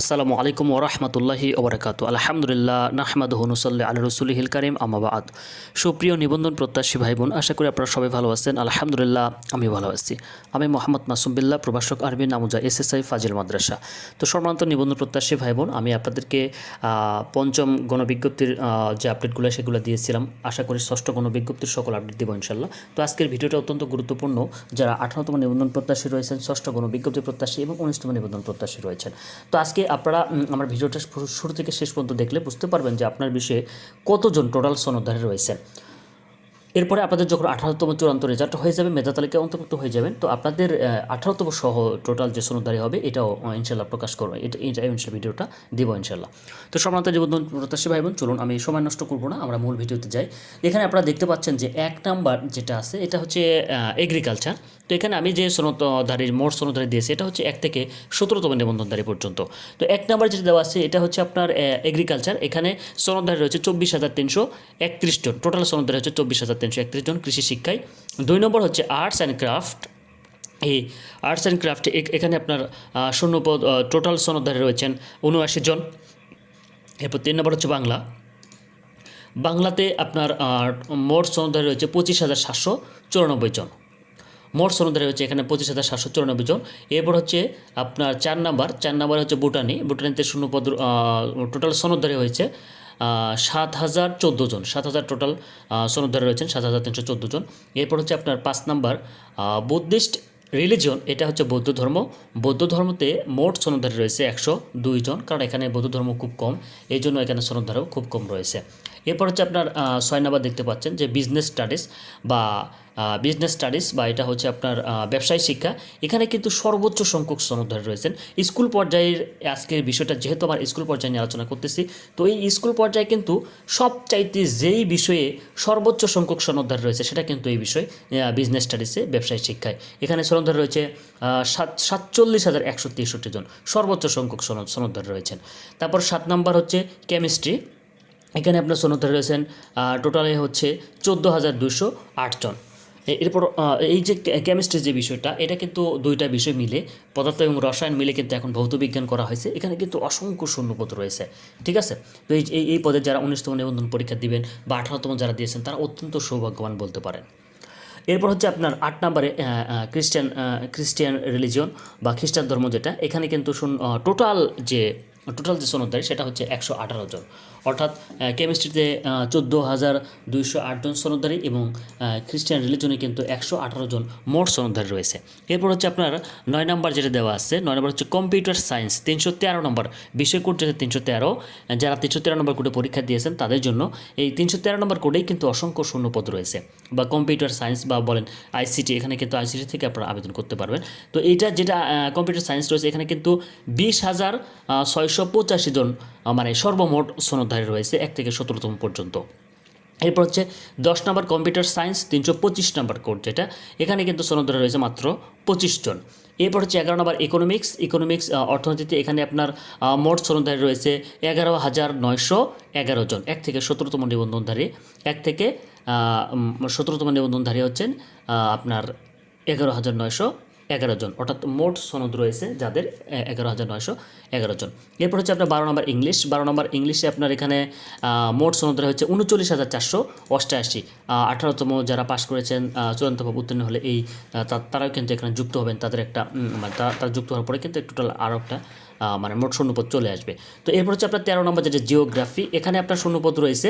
আসসালামু আলাইকুম ওরহমতুল্লাহি ওবরাকাত আলহামদুলিল্লাহ নাহমাদ হনুসল্লি আল্লাহ রসুলিহিল করিম আমাবাদ সুপ্রিয় নিবন্ধন প্রত্যাশী ভাই বোন আশা করি আপনারা সবাই ভালো আছেন। আলহামদুলিল্লাহ আমি ভালো আছি। আমি মোহাম্মদ মাসুম বিল্লাহ, প্রভাষক আরবি নামুজা এসএসআই ফাজিল মাদ্রাসা। তো সম্মানিত নিবন্ধন প্রত্যাশী ভাই বোন আমি আপনাদেরকে পঞ্চম গণবিজ্ঞপ্তির যে আপডেটগুলো সেগুলো দিয়েছিলাম, আশা করি ষষ্ঠ গণবিজ্ঞপ্তির সকল আপডেট দেবো ইনশাল্লাহ তো আজকের ভিডিওটা অত্যন্ত গুরুত্বপূর্ণ। যারা আঠারোতম নিবন্ধন প্রত্যাশী রয়েছেন, ষষ্ঠ গণবিজ্ঞপ্তি প্রত্যাশী এবং উনিশতম নিবন্ধন প্রত্যাশী রয়েছেন। তো আজকে আপনারা আমার ভিডিওটা শুরু- থেকে শেষ পর্যন্ত দেখলে বুঝতে পারবেন যে আপনার বিষয়ে কতজন টোটাল সনদধারী রয়েছেন এরপরে আপনাদের যখন আঠারোতম চূড়ান্ত রেজাল্ট হয়ে যাবে, মেধা তালিকায় অন্তর্ভুক্ত হয়ে যাবেন, তো আপনাদের আঠারোতম সহ টোটাল যে সনদধারী হবে, এটাও ইনশাল্লাহ প্রকাশ করব। এটা ইনশাল্লাহ ভিডিওটা দিব ইনশাল্লাহ তো সমান্ত জীবন প্রত্যাশী ভাই বোন চলুন আমি সময় নষ্ট করব না, আমরা মূল ভিডিওতে যাই। এখানে আপনারা দেখতে পাচ্ছেন যে এক নাম্বার যেটা আছে, এটা হচ্ছে এগ্রিকালচার তো এখানে আমি যে সনদধারীর, মোট সনদধারী দিয়েছি, এটা হচ্ছে এক থেকে সতেরোতম নিবন্ধনধারী পর্যন্ত। তো এক নাম্বার যেটা দেওয়া আছে, এটা হচ্ছে আপনার এগ্রিকালচার এখানে সনদধারী রয়েছে চব্বিশ হাজার তিনশো একত্রিশ জন। টোটাল সনদধারী হচ্ছে চব্বিশ হাজার তিনশো একত্রিশ জন কৃষি শিক্ষায়। দুই নম্বর হচ্ছে আর্টস অ্যান্ড ক্রাফট এই আর্টস অ্যান্ড ক্রাফট এখানে আপনার শূন্যপদ টোটাল সনদধারী রয়েছেন উনআশি জন। এরপর তিন নম্বর হচ্ছে বাংলা। বাংলাতে আপনার মোট সনদধারী রয়েছে পঁচিশ হাজার সাতশো চুরানব্বই জন। মোট সনদধারী হচ্ছে এখানে পঁচিশ হাজার সাতশো চুরানব্বই জন। এরপর হচ্ছে আপনার চার নাম্বার চার নাম্বার হচ্ছে ভুটানি। ভুটানিতে শূন্যপদ টোটাল সনদধারী হয়েছে সাত হাজার চোদ্দ জন। সাত হাজার টোটাল সনদধারী রয়েছেন সাত হাজার তিনশো চোদ্দ জন। এরপর হচ্ছে আপনার পাঁচ নাম্বার বুদ্ধিস্ট রিলিজিয়ন এটা হচ্ছে বৌদ্ধ ধর্ম। বৌদ্ধ ধর্মতে মোট সনদধারী রয়েছে একশো দুই জন, কারণ এখানে বৌদ্ধ ধর্ম খুব কম। এই জন্য এখানে সনদধারও খুব কম রয়েছে। এরপর হচ্ছে আপনার ছয় নাম্বার দেখতে পাচ্ছেন যে বিজনেস স্টাডিজ বা বিজনেস স্টাডিজ বা এটা হচ্ছে আপনার আহ, ব্যবসায় শিক্ষা। এখানে কিন্তু সর্বোচ্চ সংখ্যক সনদধারী রয়েছেন। স্কুল পর্যায়ের আজকের বিষয়টা যেহেতু আমার স্কুল পর্যায়ে নিয়ে আলোচনা করতেছি তো এই স্কুল পর্যায়ে কিন্তু সবচাইতে যেই বিষয়ে সর্বোচ্চ সংখ্যক সনদধারী রয়েছে সেটা কিন্তু এই বিষয় বিজনেস স্টাডিজে ব্যবসায় শিক্ষায়। এখানে সনদধারী রয়েছে সাত সাতচল্লিশ হাজার একশো তেষট্টি জন সর্বোচ্চ সংখ্যক সনদ সনদধারী রয়েছেন। তারপর সাত নাম্বার হচ্ছে কেমিস্ট্রি এখানে আপনার সনদধারী রয়েছেন টোটালে হচ্ছে চোদ্দ হাজার দুশো আট জন। এরপর এই যে কেমিস্ট্রি যে বিষয়টা, এটা কিন্তু দুইটা বিষয় মিলে, পদার্থ এবং রসায়ন মিলে কিন্তু এখন ভৌত বিজ্ঞান করা হয়েছে। এখানে কিন্তু অসংখ্য শূন্যপদ রয়েছে, ঠিক আছে? তো এই এই- পদে যারা উনিশতম নিবন্ধন পরীক্ষা দিবেন বা আঠারোতম যারা দিয়েছেন, তারা অত্যন্ত সৌভাগ্যবান বলতে পারেন। এরপর হচ্ছে আপনার আট নম্বরে খ্রিস্টান খ্রিস্টিয়ান রিলিজিয়ন বা খ্রিস্টান ধর্ম যেটা, এখানে কিন্তু টোটাল যে টোটাল যে সনদধারী সেটা হচ্ছে একশো আঠারো জন। অর্থাৎ কেমিস্ট্রিতে চোদ্দ হাজার দুইশো আট জন সনদধারী এবং খ্রিস্টান রিলিজনে কিন্তু একশো আঠারো জন মোট সনদধারী রয়েছে। এরপর হচ্ছে আপনার নয় নম্বর যেটা দেওয়া আছে, নয় নম্বর হচ্ছে কম্পিউটার সায়েন্স তিনশো তেরো নম্বর। বিষয় কোড যেটা তিনশো তেরো, যারা তিনশো তেরো নম্বর কোডে পরীক্ষা দিয়েছেন, তাদের জন্য এই তিনশো তেরো নম্বর কোডেই কিন্তু অসংখ্য শূন্যপদ রয়েছে। বা কম্পিউটার সায়েন্স বা বলেন আইসিটি এখানে কিন্তু আইসিটি থেকে আপনারা আবেদন করতে পারবেন। তো এইটা যেটা কম্পিউটার সায়েন্স রয়েছে, এখানে কিন্তু বিশ হাজার ছয়শো পঁচাশি জন মানে সর্বমোট সনদধারী রয়েছে, এক থেকে সতেরোতম পর্যন্ত। এরপর হচ্ছে দশ নম্বর কম্পিউটার সায়েন্স, তিনশো পঁচিশ নম্বর কোড যেটা এখানে কিন্তু সনদধারী রয়েছে মাত্র পঁচিশ জন। এরপর হচ্ছে এগারো নম্বর ইকোনমিক্স ইকোনমিক্স অর্থনীতিতে এখানে আপনার মোট সনদধারী রয়েছে এগারো হাজার নয়শো এগারো জন, এক থেকে সতেরোতম নিবন্ধনধারী। এক থেকে সতেরোতম নিবন্ধনধারী হচ্ছেন আপনার এগারো হাজার নয়শো এগারো জন। অর্থাৎ মোট সনদ রয়েছে যাদের এগারো হাজার নয়শো এগারো জন। এরপর হচ্ছে আপনার বারো নম্বর ইংলিশ। বারো নম্বর ইংলিশে আপনার এখানে মোট সনদ হচ্ছে উনচল্লিশ হাজার চারশো অষ্টআশি। আঠারোতম যারা পাশ করেছেন চূড়ান্তভাবে উত্তীর্ণ হলে এই তারাও কিন্তু এখানে যুক্ত হবেন। তাদের একটা মানে তারা যুক্ত হওয়ার পরে কিন্তু টোটাল আরও একটা মানে মোট শূন্যপদ চলে আসবে। তো এরপর হচ্ছে আপনার তেরো নম্বর যেটা জিওগ্রাফি এখানে আপনার শূন্যপদ রয়েছে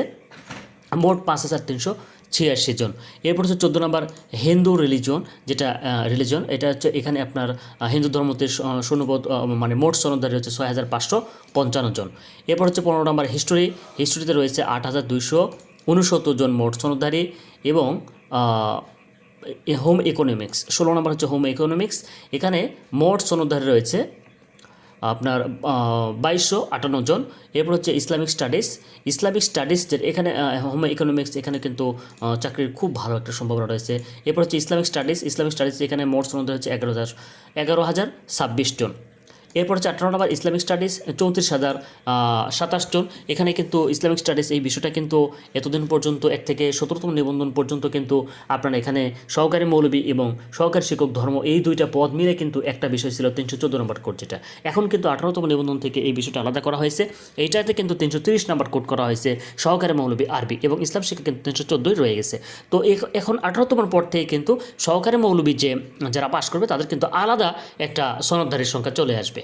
মোট পাঁচ হাজার তিনশো ছিয়াশি জন। এরপর হচ্ছে চোদ্দ নম্বর হিন্দু রিলিজন যেটা রিলিজন এটা হচ্ছে এখানে আপনার হিন্দু ধর্মতে শূন্যপদ মানে মোট সনদারি হচ্ছে ছয় হাজার পাঁচশো পঞ্চান্ন জন। এরপর হচ্ছে পনেরো নম্বর হিস্টোরি হিস্টোরিতে রয়েছে আট হাজার দুইশো উনসত্তর জন মোট সনদারি এবং হোম ইকোনমিক্স ষোলো নম্বর হচ্ছে হোম ইকোনমিক্স এখানে মোট সনদারি রয়েছে আপনার বাইশশো আটান্ন জন। এরপর হচ্ছে ইসলামিক স্টাডিজ। ইসলামিক স্টাডিজ এখানে হোম ইকোনমিক্স এখানে কিন্তু চাকরির খুব ভালো একটা সম্ভাবনা রয়েছে। এরপর হচ্ছে ইসলামিক স্টাডিজ। ইসলামিক স্টাডিজ এখানে মোট সনদ হচ্ছে এগারো হাজার এগারো হাজার ছাব্বিশ জন। এরপর হচ্ছে আঠারো নম্বর ইসলামিক স্টাডিজ চৌত্রিশ হাজার সাতাশ জন। এখানে কিন্তু ইসলামিক স্টাডিজ এই বিষয়টা কিন্তু এতদিন পর্যন্ত, এক থেকে সতেরোতম নিবন্ধন পর্যন্ত কিন্তু আপনার এখানে সহকারী মৌলবী এবং সহকারী শিক্ষক ধর্ম এই দুইটা পদ মিলে কিন্তু একটা বিষয় ছিল তিনশো চোদ্দ নম্বর কোড যেটা। এখন কিন্তু আঠারোতম নিবন্ধন থেকে এই বিষয়টা আলাদা করা হয়েছে। এইটাতে কিন্তু তিনশো তিরিশ নম্বর কোড করা হয়েছে সহকারী মৌলবী আরবি এবং ইসলাম শিক্ষা কিন্তু তিনশো চোদ্দোই রয়ে গেছে। তো এখ- এখন আঠারোতম পর থেকে কিন্তু সহকারী মৌলবী যে, যারা পাশ করবে তাদের কিন্তু আলাদা একটা সনদধারীর সংখ্যা চলে আসবে।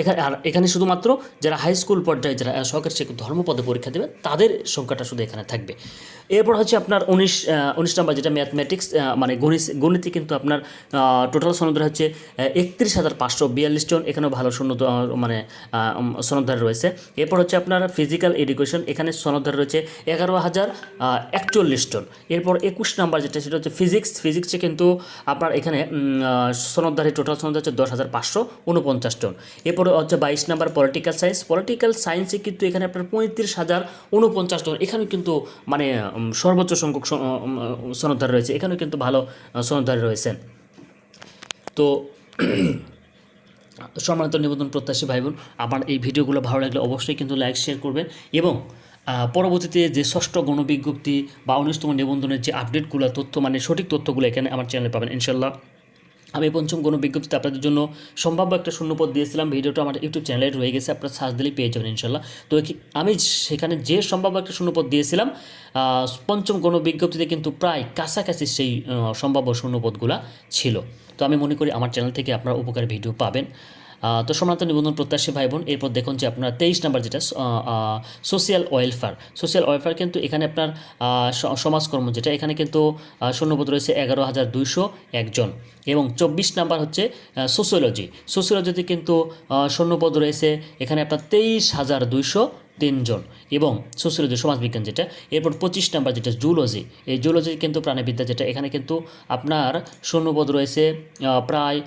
এখানে আর এখানে শুধুমাত্র যারা হাই স্কুল পর্যায়ে যারা সরকারি শিক্ষক ধর্মপদে পরীক্ষা দেবে, তাদের সংখ্যাটা শুধু এখানে থাকবে। এরপর হচ্ছে আপনার উনিশ উনিশ নম্বর যেটা ম্যাথমেটিক্স মানে গণিত, গণিতে কিন্তু আপনার টোটাল সনদ হচ্ছে একত্রিশ হাজার পাঁচশো বিয়াল্লিশ জন, এখানেও ভালো শূন্য মানে সনদধার রয়েছে। এরপর হচ্ছে আপনার ফিজিক্যাল এডুকেশন এখানে সনদধার রয়েছে এগারো হাজার একচল্লিশ জন। এরপর একুশ নাম্বার যেটা, সেটা হচ্ছে ফিজিক্স ফিজিক্সে কিন্তু আপনার এখানে সনদধারী টোটাল সনদ হচ্ছে দশ হাজার পাঁচশো উনপঞ্চাশ জন। এরপর হচ্ছে বাইশ নাম্বার পলিটিক্যাল সায়েন্স পলিটিক্যাল সায়েন্সে কিন্তু এখানে আপনার পঁয়ত্রিশ হাজার উনপঞ্চাশ জন এখানে কিন্তু মানে সর্বোচ্চ সংখ্যক স- উম, সনদধার রয়েছে। এখানেও কিন্তু ভালো সনদধার রয়েছেন তো সম্মানিত নিবেদন প্রত্যাশী ভাই বোন আমার এই ভিডিওগুলো ভালো লাগলে অবশ্যই কিন্তু লাইক শেয়ার করবেন এবং পরবর্তীতে যে ষষ্ঠ গণবিজ্ঞপ্তি বা উনিশতম নিবন্ধনের যে আপডেটগুলো তথ্য মানে সঠিক তথ্যগুলো এখানে আমার চ্যানেলে পাবেন ইনশাল্লাহ আমি পঞ্চম কোনো বিজ্ঞপ্তিতে আপনাদের জন্য সম্ভাব্য একটা শূন্যপদ দিয়েছিলাম। ভিডিওটা আমার ইউটিউব চ্যানেলে রয়ে গেছে, আপনারা সার্চ দিলেই পেয়ে যাবেন ইনশাল্লাহ তো আমি সেখানে যে সম্ভাব্য একটা শূন্যপদ দিয়েছিলাম পঞ্চম কোনো বিজ্ঞপ্তিতে কিন্তু প্রায় কাছাকাছি সেই সম্ভাব্য শূন্যপদগুলো ছিল। তো আমি মনে করি আমার চ্যানেল থেকে আপনারা উপকারী ভিডিও পাবেন। তো সমান্ত নিবন্ধন প্রত্যাশী ভাই বোন এরপর দেখুন যে আপনার তেইশ নাম্বার যেটা সোশ্যাল ওয়েলফেয়ার সোশ্যাল ওয়েলফেয়ার কিন্তু এখানে আপনার সমাজকর্ম যেটা, এখানে কিন্তু শূন্যপদ রয়েছে এগারো হাজার দুইশো একজন। এবং চব্বিশ নাম্বার হচ্ছে সোশিওলজি সোশিওলজিতে কিন্তু শূন্যপদ রয়েছে, এখানে আপনার তেইশ হাজার দুইশো তিনজন এবং সোশিয়োলজি সমাজবিজ্ঞান যেটা, এরপর পঁচিশ নাম্বার যেটা জুলজি এই জুলজি কিন্তু প্রাণীবিদ্যা যেটা, এখানে কিন্তু আপনার শূন্যপদ রয়েছে প্রায়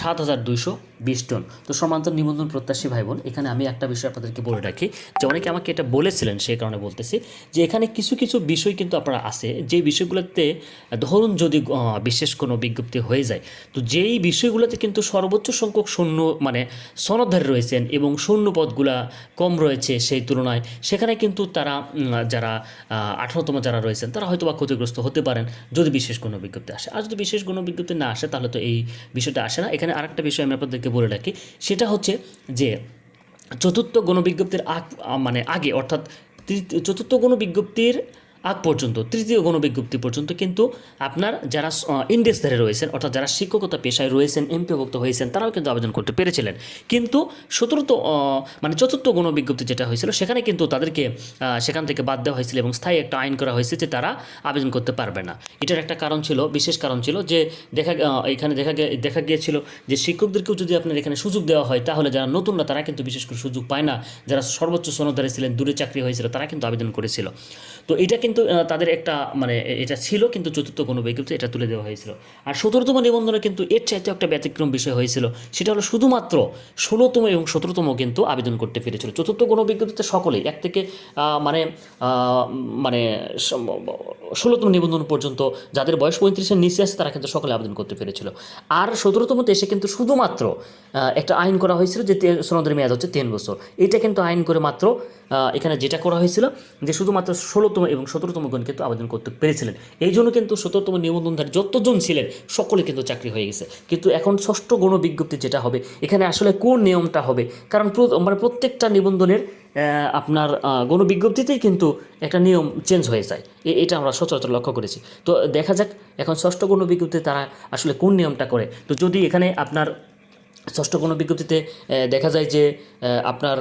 সাত হাজার দুইশো বিশ টন তো সমান্তর নিবন্ধন প্রত্যাশী ভাই বোন এখানে আমি একটা বিষয় আপনাদেরকে বলে রাখি, যে অনেকে আমাকে এটা বলেছিলেন সেই কারণে বলতেছি, যে এখানে কিছু কিছু বিষয় কিন্তু আপনারা আছে, যে বিষয়গুলোতে ধরুন যদি বিশেষ কোনো বিজ্ঞপ্তি হয়ে যায়, তো যেই বিষয়গুলোতে কিন্তু সর্বোচ্চ সংখ্যক শূন্য মানে সনদধারী রয়েছেন এবং শূন্য পদগুলা কম রয়েছে সেই তুলনায় সেখানে কিন্তু তারা যারা আঠারোতম যারা রয়েছেন, তারা হয়তো বা ক্ষতিগ্রস্ত হতে পারেন যদি বিশেষ কোনো বিজ্ঞপ্তি আসে। আর যদি বিশেষ কোনো বিজ্ঞপ্তি না আসে, তাহলে তো এই বিষয়টা আসে না। এখানে আরেকটা বিষয় আমি আপনাদেরকে বলে রাখি, সেটা হচ্ছে যে চতুর্থ গণবিজ্ঞপ্তির আগ মানে আগে, অর্থাৎ চতুর্থ গণবিজ্ঞপ্তির আগ পর্যন্ত, তৃতীয় গণবিজ্ঞপ্তি পর্যন্ত কিন্তু আপনার যারা ইন্ডেক্স ধারে রয়েছেন, অর্থাৎ যারা শিক্ষকতা পেশায় রয়েছেন, এমপিভুক্ত হয়েছেন, তারাও কিন্তু আবেদন করতে পেরেছিলেন। কিন্তু চতুর্থ মানে চতুর্থ গণবিজ্ঞপ্তি যেটা হয়েছিল, সেখানে কিন্তু তাদেরকে সেখান থেকে বাদ দেওয়া হয়েছিল এবং স্থায়ী একটা আইন করা হয়েছে যে তারা আবেদন করতে পারবে না। এটার একটা কারণ ছিল, বিশেষ কারণ ছিল যে দেখা এখানে দেখা দেখা গিয়েছিল যে শিক্ষকদেরকেও যদি আপনার এখানে সুযোগ দেওয়া হয়, তাহলে যারা নতুনরা তারা কিন্তু বিশেষ করে সুযোগ পায় না। যারা সর্বোচ্চ সনদারে ছিলেন, দূরে চাকরি হয়েছিল, তারা কিন্তু আবেদন করেছিল। তো এটা কিন্তু আহ, তাদের একটা মানে এটা ছিল কিন্তু চতুর্থ কোনো বিজ্ঞপ্তি এটা তুলে দেওয়া হয়েছিল। আর সতেরোতম নিবন্ধনে কিন্তু এর চাইতে একটা ব্যতিক্রম বিষয় হয়েছিল। সেটা হলো শুধুমাত্র ষোলোতম এবং সতেরোতম কিন্তু আবেদন করতে পেরেছিল। চতুর্থ কোনো বিজ্ঞপ্তিতে সকলেই এক থেকে মানে মানে ষোলোতম নিবন্ধন পর্যন্ত যাদের বয়স পঁয়ত্রিশের নিচে আছে তারা কিন্তু সকলে আবেদন করতে পেরেছিল। আর সতেরোতমতে এসে কিন্তু শুধুমাত্র একটা আইন করা হয়েছিল যে সনদের মেয়াদ হচ্ছে তিন বছর। এটা কিন্তু আইন করে মাত্র এখানে যেটা করা হয়েছিল যে শুধুমাত্র ষোলোতম এবং সতেরোতম গণ কিন্তু আবেদন করতে পেরেছিলেন। এই জন্য কিন্তু সতেরোতম নিবন্ধনধারী যতজন ছিলেন, সকলে কিন্তু চাকরি হয়ে গেছে। কিন্তু এখন ষষ্ঠ গণ বিজ্ঞপ্তি যেটা হবে, এখানে আসলে কোন নিয়মটা হবে? কারণ মানে প্রত্যেকটা নিবন্ধনের আপনার গণবিজ্ঞপ্তিতেই কিন্তু একটা নিয়ম চেঞ্জ হয়ে যায়। এটা আমরা সচরাচর লক্ষ্য করেছি। তো দেখা যাক, এখন ষষ্ঠ গণবিজ্ঞপ্তিতে তারা আসলে কোন নিয়মটা করে। তো যদি এখানে আপনার ষষ্ঠ কোনো বিজ্ঞপ্তিতে দেখা যায় যে আপনার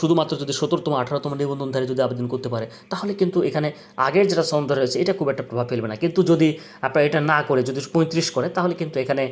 শুধুমাত্র যদি সতেরোতম, আঠারোতম নিবন্ধনধারী যদি আবেদন করতে পারে, তাহলে কিন্তু এখানে আগের যেটা সনদ রয়েছে, এটা খুব একটা প্রভাব ফেলবে না। কিন্তু যদি আপনার এটা না করে, যদি পঁয়ত্রিশ করে, তাহলে কিন্তু এখানে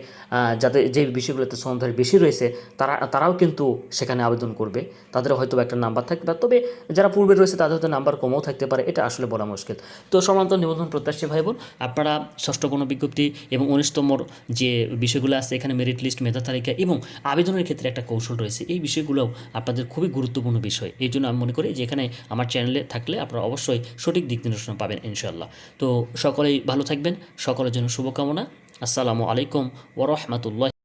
যাদের যে বিষয়গুলোতে সনদধারী বেশি রয়েছে, তারা, তারাও কিন্তু সেখানে আবেদন করবে। তাদের হয়তো একটা নাম্বার থাকবে। তবে যারা পূর্বে রয়েছে, তাদের হয়তো নাম্বার কমও থাকতে পারে, এটা আসলে বলা মুশকিল। তো সমান্তর নিবন্ধন প্রত্যাশী ভাই বোন আপনারা ষষ্ঠ কোনো বিজ্ঞপ্তি এবং উনিশতমর যে বিষয়গুলো আছে, এখানে মেরিট লিস্ট মেধা তালিকা এবং আবেদনের ক্ষেত্রে একটা কৌশল রয়েছে। এই বিষয়গুলোও আপনাদের খুবই গুরুত্বপূর্ণ বিষয়। এই জন্য আমি মনে করি যে এখানে আমার চ্যানেলে থাকলে আপনারা অবশ্যই সঠিক দিক নির্দেশনা পাবেন ইনশাল্লাহ তো সকলেই ভালো থাকবেন। সকলের জন্য শুভকামনা। আসসালামু আলাইকুম ওরহমতুল্লাহ